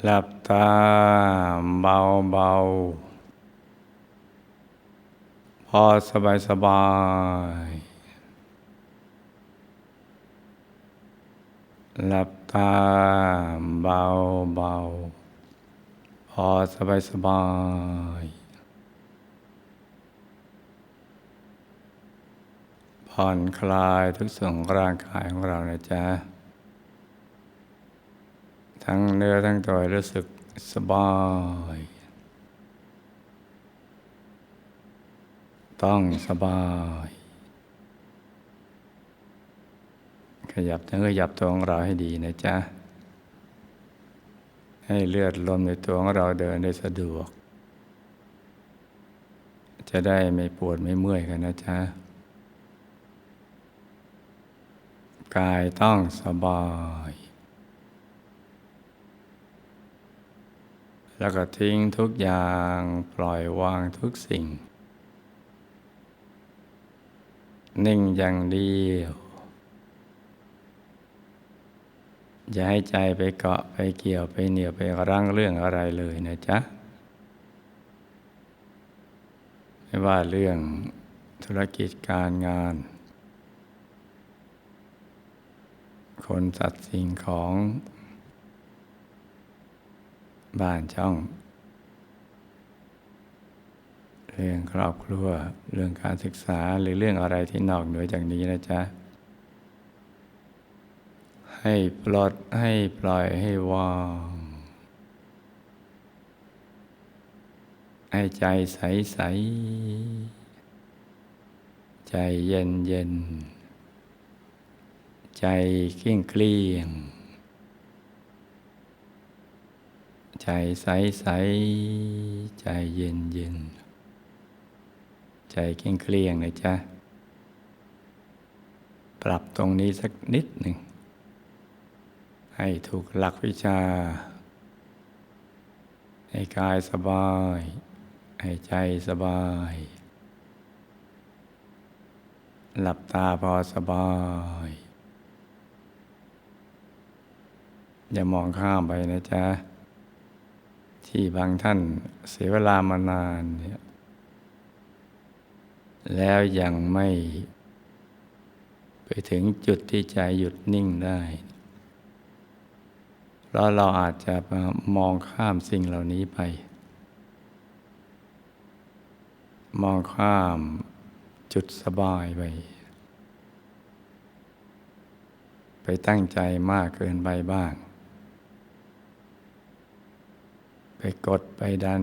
หลับตาเบาเบาๆพอสบายสบาย หลับตาเบาเบาๆพอสบายสบายผ่อนคลายทุกส่วนของร่างกายของเรานะจ๊ะ ทั้งเนื้อทั้งตัวรู้สึกสบาย ต้องสบาย ขยับเนื้อขยับตัวของเราให้ดีนะจ๊ะ ให้เลือดลมในตัวของเราเดินได้สะดวก จะได้ไม่ปวดไม่เมื่อยกันนะจ๊ะ กายต้องสบาย แล้วก็ทิ้งทุกอย่างปล่อยวางทุกสิ่ง นิ่งอย่างเดียว อย่าให้ใจไปเกาะไปเกี่ยวไปเหนียวไปรั้งเรื่องอะไรเลยนะจ๊ะ ไม่ว่าเรื่องธุรกิจการงาน คนสัตว์สิ่งของ บ้านช่อง เรื่องครอบครัว เรื่องการศึกษาหรือเรื่องอะไรที่นอกเหนือจากนี้นะจ๊ะ ให้ปลดให้ปล่อยให้วางให้ใจใสใส ใจเย็นเย็น ใจเกลี้ยงเกลี้ยง ใจใสใสใจเย็นเย็นใจเกลี้ยงเกลี้ยงนะจ๊ะปรับตรงนี้สักนิดหนึ่ง ให้ถูกหลักวิชา ให้กายสบาย ให้ใจสบาย หลับตาพอสบาย อย่ามองข้ามไปนะจ๊ะ ที่บางท่านเสียเวลามานานเนี่ยแล้วยังไม่ ไปถึงจุดที่ใจหยุดนิ่งได้เพราเราอาจจะมองข้ามสิ่งเหล่านี้ไป มองข้ามจุดสบายไป ไปตั้งใจมากเกินไปบ้าง ไปกดไปดัน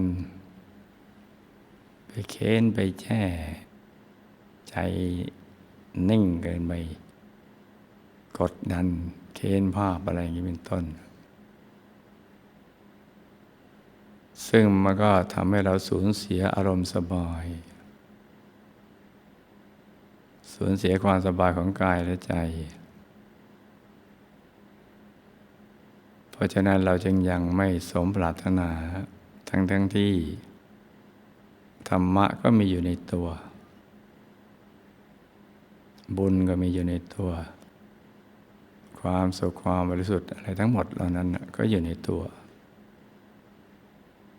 ไปเค้นไปแช่ ใจนิ่งเกินไป กดดัน เค้นภาพอะไรอย่างนี้เป็นต้น ซึ่งมันก็ทำให้เราสูญเสียอารมณ์สบาย สูญเสียความสบายของกายและใจ เพ ราะฉะนั้นเราจึงยังไม่สมปรารถนา ทั้งทั้งที่ ธรรมะก็มีอยู่ในตัว บุญก็มีอยู่ในตัว ความสุขความบริสุทธิ์อะไรทั้งหมดเหล่านั้นก็อยู่ในตัว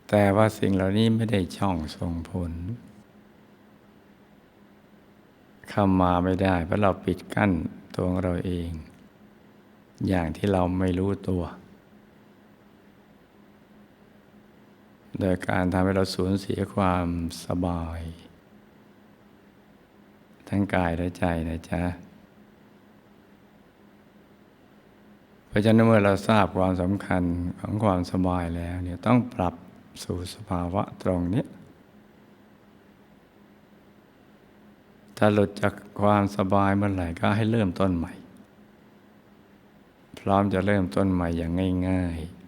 แต่ว่าสิ่งเหล่านี้ไม่ได้ช่องส่งผลเข้ามาไม่ได้ เพราะเราปิดกั้นตัวเราเอง อย่างที่เราไม่รู้ตัว โดยการทำให้เราสูญเสียความสบาย ทั้งกายและใจนะจ๊ะเพราะฉะนั้นเมื่อเราทราบความสำคัญของความสบายแล้วเนี่ยต้องปรับสู่สภาวะตรงนี้ ถ้าหลุดจากความสบายเมื่อไหร่ก็ให้เริ่มต้นใหม่ พร้อมจะเริ่มต้นใหม่อย่างง่าย ๆ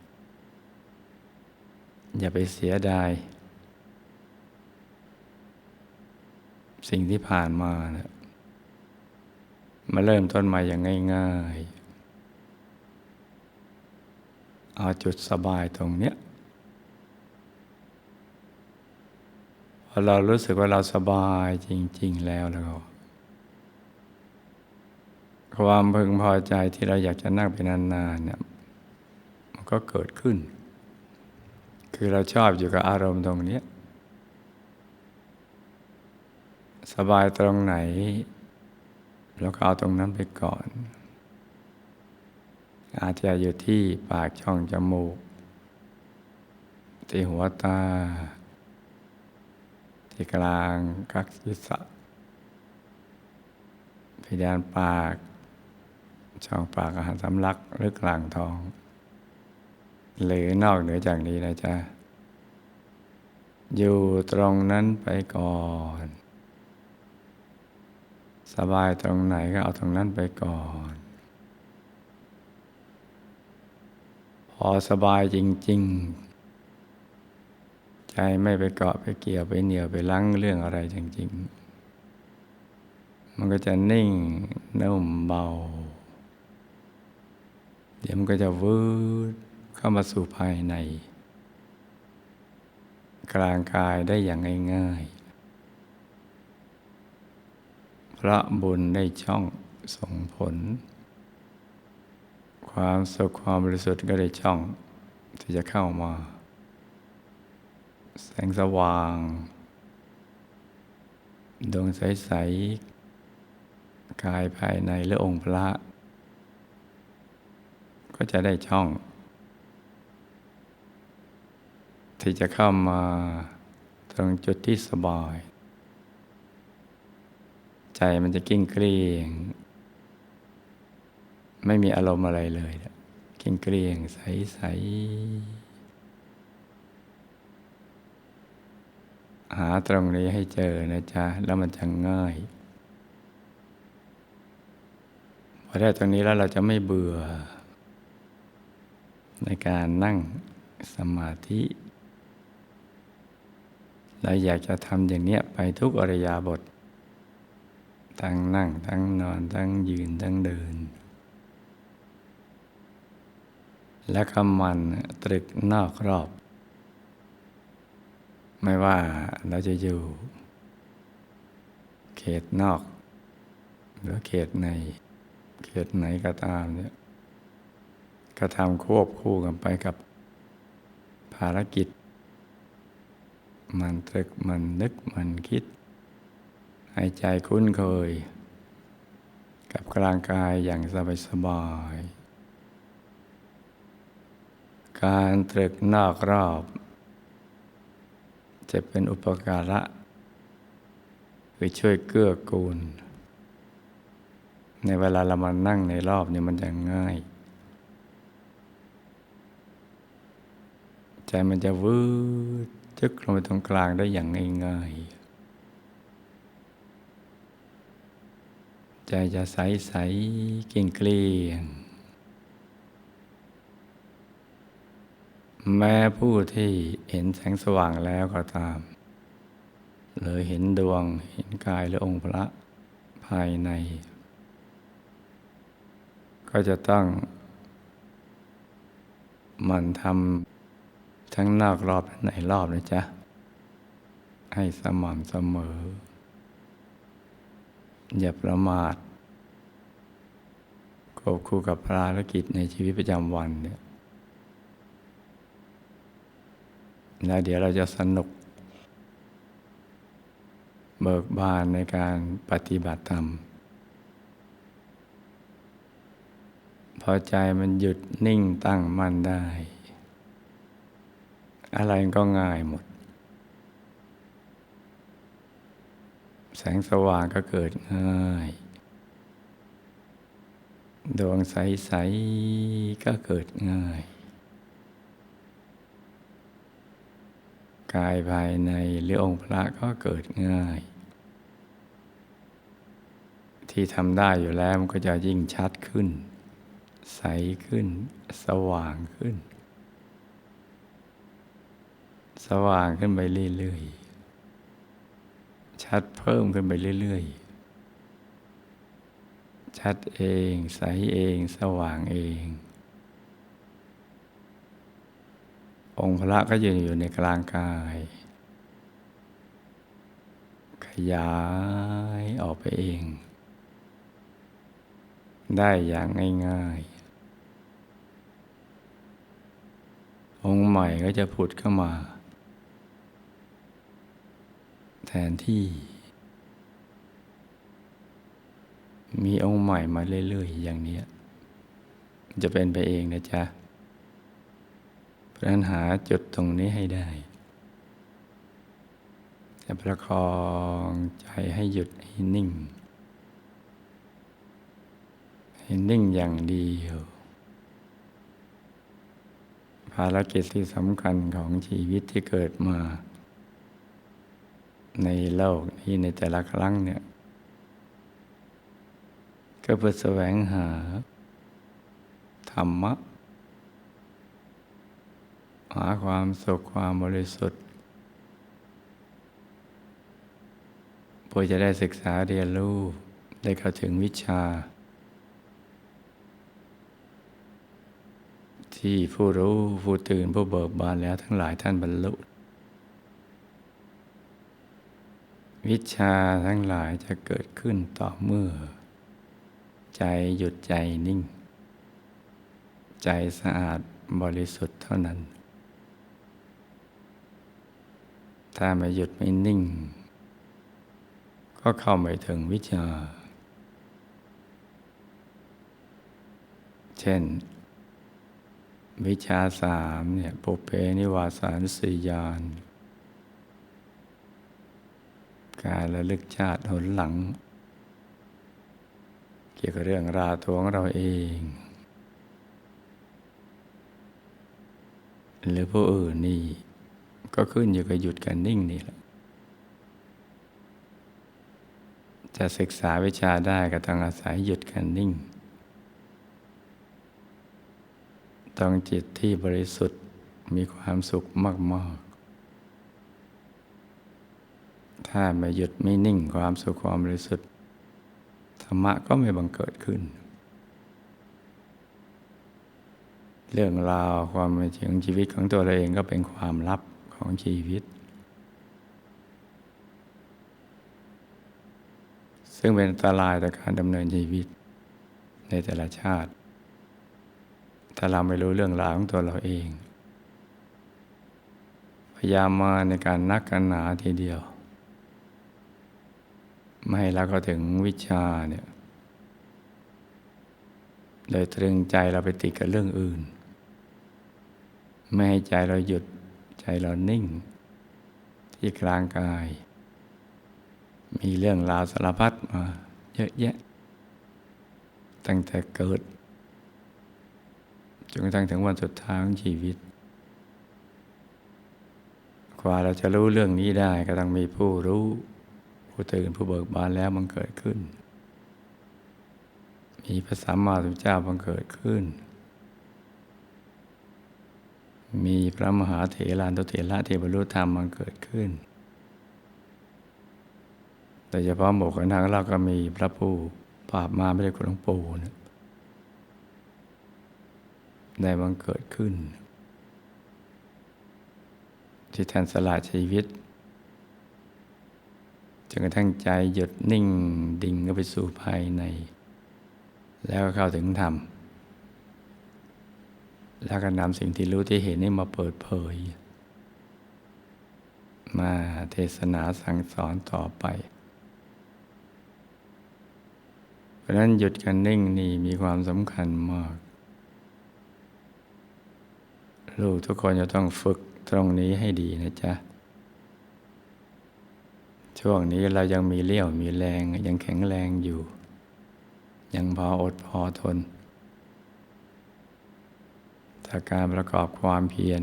อย่าไปเสียดาย สิ่งที่ผ่านมานะมาเริ่มต้นใหม่อย่างง่าย ๆ เอาจุดสบายตรงเนี้ยพอเรารู้สึกว่าเราสบายจริง ๆ แล้วแล้ว ความพึงพอใจที่เราอยากจะนั่งไปนานๆเนี่ยมันก็เกิดขึ้น คือเราชอบอยู่กับอารมณ์ตรงนี้ สบายตรงไหนเราก็เอาตรงนั้นไปก่อน อาจจะอยู่ที่ปากช่องจมูก ที่หัวตา ที่กลางกักศีรษะเพดานปาก ช่องปากอาหารสำลักหรือกลางท้อง หรือนอกเหนือจากนี้นะจ๊ะ อยู่ตรงนั้นไปก่อน สบายตรงไหนก็เอาตรงนั้นไปก่อน พอสบายจริง ๆ ใจไม่ไปเกาะไปเกี่ยวไปเหนียวไปลังเรื่องอะไรจริง ๆ มันก็จะนิ่งนุ่มเบา เดี๋ยวมันก็จะวืด เข้ามาสู่ภายใน กลางกายได้อย่างง่ายๆ พระบุญได้ช่องส่งผล ความสุขความบริสุทธิ์ก็ได้ช่องที่จะเข้ามา แสงสว่าง ดวงใส ๆ กายภายในและองค์พระ ก็จะได้ช่อง ที่จะเข้ามาตรงจุดที่สบาย ใจมันจะกิ้งเกลียง ไม่มีอารมณ์อะไรเลย กิ้งเกลียงใสๆหาตรงนี้ให้เจอนะจ๊ะ แล้วมันจะง่าย พอได้ตรงนี้แล้วเราจะไม่เบื่อ ในการนั่งสมาธิ เราอยากจะทำอย่างเนี้ยไปทุกอริยาบท ทั้งนั่ง ทั้งนอน ทั้งยืน ทั้งเดิน และคำมันตรึกนอกรอบ ไม่ว่าเราจะอยู่ เขตนอก หรือเขตใน เขตไหนก็ตามเนี่ยกระทำควบคู่กันไปกับภารกิจ มันตรึกมันนึกมันคิด ให้ใจคุ้นเคย กับกลางกายอย่างสบายสบาย การตรึกนอกรอบ จะเป็นอุปการะคือช่วยเกื้อกูล ในเวลาเรามานั่งในรอบเนี่ยมันจะง่ายใจมันจะวืด จึกลงไปตรงกลางได้อย่างง่ายๆ ใจจะใสใสเกลี้ยงเกลี้ยง แม้ผู้ที่เห็นแสงสว่างแล้วก็ตามหรือเห็นดวงเห็นกายหรือองค์พระภายใน ก็จะต้องมันทำ ทั้งนอกรอบในรอบนะจ๊ะ ให้สม่ำเสมอ อย่าประมาทควบคู่กับภารกิจในชีวิตประจำวันเนี่ยแล้วเดี๋ยวเราจะสนุก เบิกบานในการปฏิบัติธรรม พอใจมันหยุดนิ่งตั้งมั่นได้ อะไรก็ง่ายหมด แสงสว่างก็เกิดง่าย ดวงใส ๆ ก็เกิดง่าย กายภายในหรือองค์พระก็เกิดง่าย ที่ทำได้อยู่แล้วมันก็จะยิ่งชัดขึ้น ใสขึ้น สว่างขึ้น สว่างขึ้นไปเรื่อยๆ ชัดเพิ่มขึ้นไปเรื่อยๆ ชัดเองใสเองสว่างเอง องค์พระก็ยืนอยู่ในกลางกาย ขยายออกไปเอง ได้อย่างง่ายๆองค์ใหม่ก็จะผุดเข้ามา ทนที่ มีองค์ใหม่มาเรื่อยๆอย่างนี้จะเป็นไปเองนะจ๊ะเพราะนั้นหาจุดตรงนี้ให้ได้จะประคองใจให้หยุดให้นิ่ง ให้นิ่งอย่างเดียว ภารกิจที่สำคัญของชีวิตที่เกิดมา ในโลกนี้ในแต่ละครั้งเนี่ย ก็เพื่อแสวงหา ธรรมะ หาความสุขความบริสุทธิ์เพื่อจะได้ศึกษาเรียนรู้ได้เข้าถึงวิชา ที่ผู้รู้ผู้ตื่นผู้เบิกบานแล้วทั้งหลายท่านบรรลุ วิชาทั้งหลายจะเกิดขึ้นต่อเมื่อ ใจหยุดใจนิ่ง ใจสะอาดบริสุทธิ์เท่านั้น ถ้าไม่หยุดไม่นิ่ง ก็เข้าไม่ถึงวิชา เช่น วิชาสามเนี่ยปุเพนิวาสานสียาน การระลึกชาติหนหลัง เกี่ยวกับเรื่องราตัวของเราเอง หรือผู้อื่นนี่ ก็ขึ้นอยู่กับหยุดกันนิ่งนี่แหละจะศึกษาวิชาได้ก็ต้องอาศัยหยุดกันนิ่ง ต้องจิตที่บริสุทธิ์มีความสุขมาก ๆ ถ้าไม่หยุดไม่นิ่งความสุขความบริสุทธิ์ธรรมะก็ไม่บังเกิดขึ้น เรื่องราวความเป็นจริงของชีวิตของตัวเราเองก็เป็นความลับของชีวิต ซึ่งเป็นอันตรายต่อการดำเนินชีวิตในแต่ละชาติ ถ้าเราไม่รู้เรื่องราวของตัวเราเองพยายามมาในการนักกันหนาทีเดียว ไม่ให้เราก็ถึงวิชาเนี่ยเลยตรึงใจเราไปติดกับเรื่องอื่น ไม่ให้ใจเราหยุดใจเรานิ่ง ที่กลางกาย มีเรื่องราวสารพัดมาเยอะแยะ ตั้งแต่เกิดจนกระทั่งถึงวันสุดท้ายของชีวิตกว่าเราจะรู้เรื่องนี้ได้ก็ต้องมีผู้รู้ ผู้ตื่นผู้เบิกบานแล้วมันเกิดขึ้น มีพระสัมมาสัมพุทธเจ้าบังเกิดขึ้น มีพระมหาเถรานตุเถระเทบรรลุธรรมบังเกิดขึ้นโดยเฉพาะหมู่คณะเราก็มีพระผู้ปราบมาไม่ได้คุณหลวงปู่นะได้บังเกิดขึ้น ที่ท่านสละชีวิต จนกระทั่งใจหยุดนิ่งดิ่งเข้าไปสู่ภายใน แล้วก็เข้าถึงธรรม แล้วก็นำสิ่งที่รู้ที่เห็นนี่มาเปิดเผย มาเทศนาสั่งสอนต่อไป เพราะนั้นหยุดกันนิ่งนี่มีความสำคัญมาก ลูกทุกคนจะต้องฝึกตรงนี้ให้ดีนะจ๊ะ ช่วงนี้เรายังมีเลี้ยวมีแรงยังแข็งแรงอยู่ ยังพออดพอทนจากการประกอบความเพียร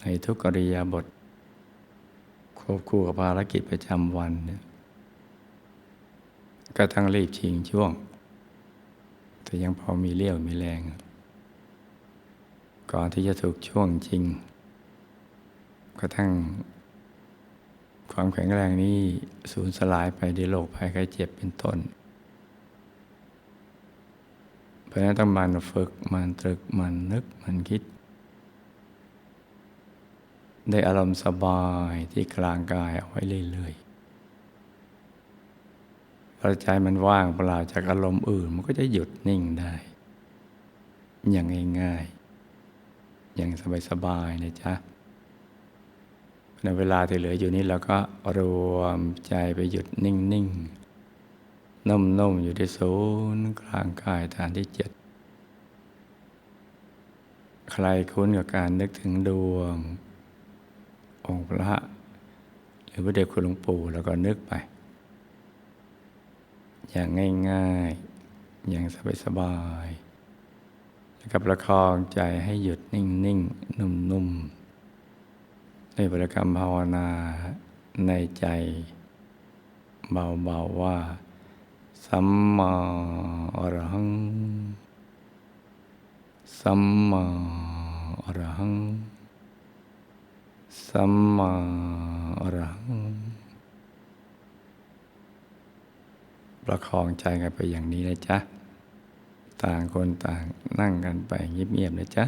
ในทุกกริยาบท ควบคู่กับภารกิจประจำวันก็ทั้งรีบชิงช่วง แต่ยังพอมีเลี้ยวมีแรง ก่อนที่จะถูกช่วงจริง ก็ทั้ง ความแข็งแรงนี้สูญสลายไปด้วยโรคภัยไข้เจ็บเป็นต้น เพราะนั้นต้องมันฝึกมันตรึกมันนึกมันคิด ได้อารมณ์สบายที่กลางกายเอาไว้เรื่อยๆพอใจมันว่างเปล่าจากอารมณ์อื่น มันก็จะหยุดนิ่งได้ อย่างง่ายๆ อย่างสบายๆนะจ๊ะ ในเวลาที่เหลืออยู่นี้เราก็รวมใจไปหยุดนิ่งๆนุ่มๆอยู่ที่ศูนย์กลางกายฐานที่เจ็ดใครคุ้นกับการนึกถึงดวง องค์พระ หรือพระเดชคุณหลวงปู่แล้วก็นึกไป อย่างง่ายๆ อย่างสบายๆแล้วก็ประคองใจให้หยุดนิ่งๆ นุ่มๆ ในบริกรรมภาวนาในใจ เบาๆว่า สัมมาอรหัง สัมมาอรหัง สัมมาอรหัง ประคองใจกันไปอย่างนี้นะจ๊ะ ต่างคนต่างนั่งกันไปเงียบๆนะจ๊ะ